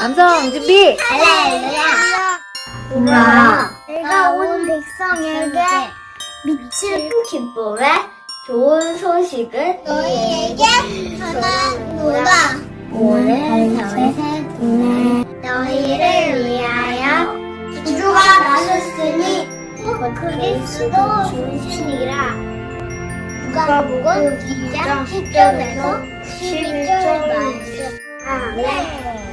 감성 준비. 할렐루야 보라 내가 온 백성에게 미칠 기쁨의 좋은 소식을 너희에게 전하노라 오늘 다윗의 동네 너희를 위하여 주가 나셨으니 곧 그리스도 중신이라. 누가복음 2장 10절에서 11절 말씀. 아멘.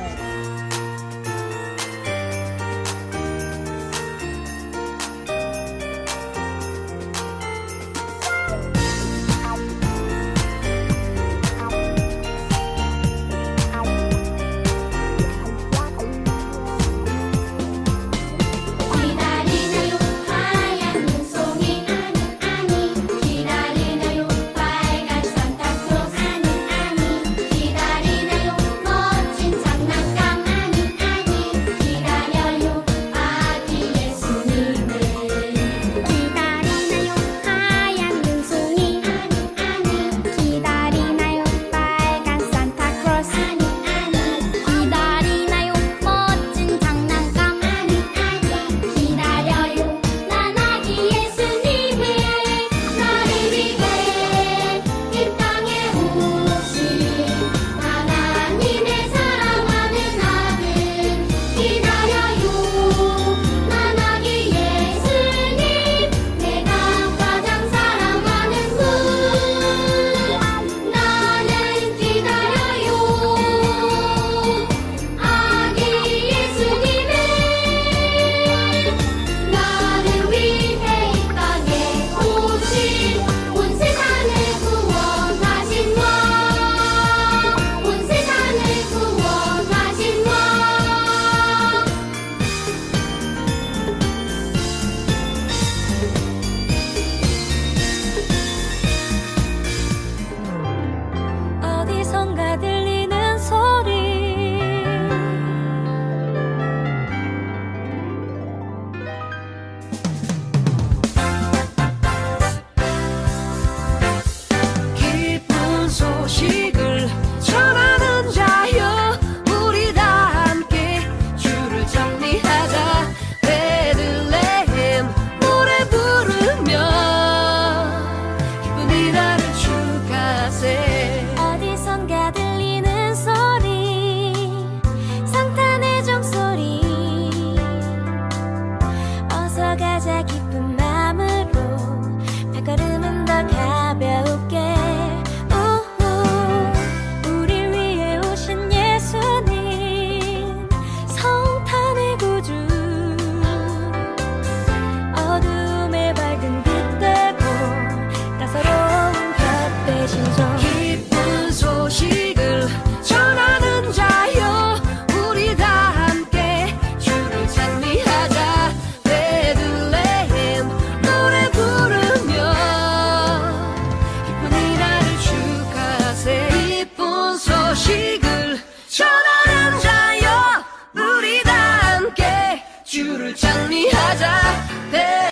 멈춰가자 기쁨. 주를 찬미하자. 내